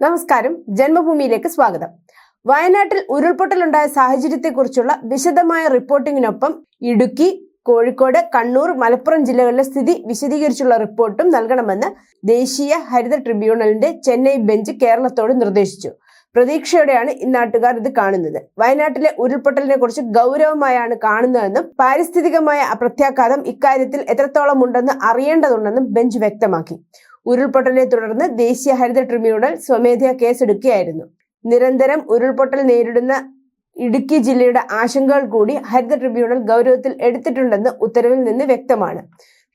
നമസ്കാരം. ജന്മഭൂമിയിലേക്ക് സ്വാഗതം. വയനാട്ടിൽ ഉരുൾപൊട്ടലുണ്ടായ സാഹചര്യത്തെക്കുറിച്ചുള്ള വിശദമായ റിപ്പോർട്ടിങ്ങിനൊപ്പം ഇടുക്കി കോഴിക്കോട് കണ്ണൂർ മലപ്പുറം ജില്ലകളിലെ സ്ഥിതി വിശദീകരിച്ചുള്ള റിപ്പോർട്ടും നൽകണമെന്ന് ദേശീയ ഹരിത ട്രിബ്യൂണലിന്റെ ചെന്നൈ ബെഞ്ച് കേരളത്തോട് നിർദ്ദേശിച്ചു. പ്രതീക്ഷയോടെയാണ് ഇന്നാട്ടുകാർ ഇത് കാണുന്നത്. വയനാട്ടിലെ ഉരുൾപൊട്ടലിനെ കുറിച്ച് ഗൗരവമായാണ് കാണുന്നതെന്നും പാരിസ്ഥിതികമായ പ്രത്യാഘാതം ഇക്കാര്യത്തിൽ എത്രത്തോളം ഉണ്ടെന്ന് അറിയേണ്ടതുണ്ടെന്നും ബെഞ്ച് വ്യക്തമാക്കി. ഉരുൾപൊട്ടലിനെ തുടർന്ന് ദേശീയ ഹരിത ട്രിബ്യൂണൽ സ്വമേധയാ കേസെടുക്കുകയായിരുന്നു. നിരന്തരം ഉരുൾപൊട്ടൽ നേരിടുന്ന ഇടുക്കി ജില്ലയുടെ ആശങ്കകൾ കൂടി ഹരിത ട്രിബ്യൂണൽ ഗൗരവത്തിൽ എടുത്തിട്ടുണ്ടെന്ന് ഉത്തരവിൽ നിന്ന് വ്യക്തമാണ്.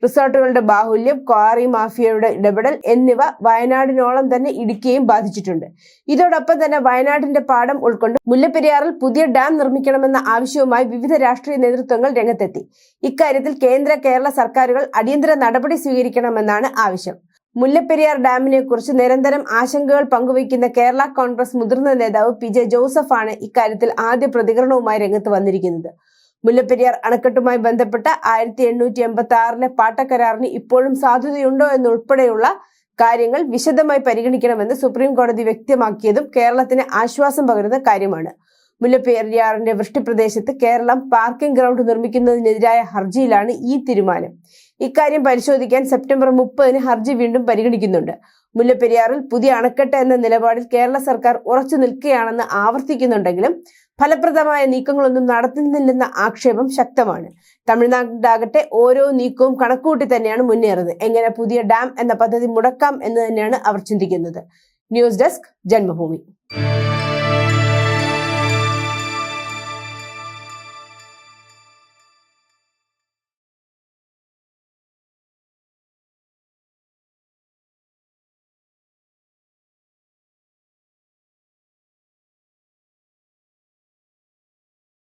റിസോർട്ടുകളുടെ ബാഹുല്യം ക്വാറി മാഫിയയുടെ ഇടപെടൽ എന്നിവ വയനാടിനോളം തന്നെ ഇടുക്കിയെയും ബാധിച്ചിട്ടുണ്ട്. ഇതോടൊപ്പം തന്നെ വയനാടിന്റെ പാഠം ഉൾക്കൊണ്ട് മുല്ലപ്പെരിയാറിൽ പുതിയ ഡാം നിർമ്മിക്കണമെന്ന ആവശ്യവുമായി വിവിധ രാഷ്ട്രീയ നേതൃത്വങ്ങൾ രംഗത്തെത്തി. ഇക്കാര്യത്തിൽ കേന്ദ്ര കേരള സർക്കാരുകൾ അടിയന്തര നടപടി സ്വീകരിക്കണമെന്നാണ് ആവശ്യം. മുല്ലപ്പെരിയാർ ഡാമിനെ കുറിച്ച് നിരന്തരം ആശങ്കകൾ പങ്കുവയ്ക്കുന്ന കേരള കോൺഗ്രസ് മുതിർന്ന നേതാവ് പി ജെ ജോസഫാണ് ഇക്കാര്യത്തിൽ ആദ്യ പ്രതികരണവുമായി രംഗത്ത് വന്നിരിക്കുന്നത്. മുല്ലപ്പെരിയാർ അണക്കെട്ടുമായി ബന്ധപ്പെട്ട ആയിരത്തി എണ്ണൂറ്റി എൺപത്തി ആറിലെ പാട്ടക്കരാറിന് ഇപ്പോഴും സാധ്യതയുണ്ടോ എന്നുൾപ്പെടെയുള്ള കാര്യങ്ങൾ വിശദമായി പരിഗണിക്കണമെന്ന് സുപ്രീം കോടതി വ്യക്തമാക്കിയതും കേരളത്തിന് ആശ്വാസം പകരുന്ന കാര്യമാണ്. മുല്ലപ്പെരിയാറിന്റെ വൃഷ്ടിപ്രദേശത്ത് കേരളം പാർക്കിംഗ് ഗ്രൗണ്ട് നിർമ്മിക്കുന്നതിനെതിരായ ഹർജിയിലാണ് ഈ തീരുമാനം. ഇക്കാര്യം പരിശോധിക്കാൻ സെപ്റ്റംബർ മുപ്പതിന് ഹർജി വീണ്ടും പരിഗണിക്കുന്നുണ്ട്. മുല്ലപ്പെരിയാറിൽ പുതിയ അണക്കെട്ട് എന്ന നിലപാടിൽ കേരള സർക്കാർ ഉറച്ചു നിൽക്കുകയാണെന്ന് ആവർത്തിക്കുന്നുണ്ടെങ്കിലും ഫലപ്രദമായ നീക്കങ്ങളൊന്നും നടത്തുന്നില്ലെന്ന ആക്ഷേപം ശക്തമാണ്. തമിഴ്നാട്ടിലാകട്ടെ ഓരോ നീക്കവും കണക്കുകൂട്ടി തന്നെയാണ് മുന്നേറുന്നത്. എങ്ങനെ പുതിയ ഡാം എന്ന പദ്ധതി മുടക്കാം എന്ന് തന്നെയാണ് അവർ ചിന്തിക്കുന്നത്. News desk Janmabhumi.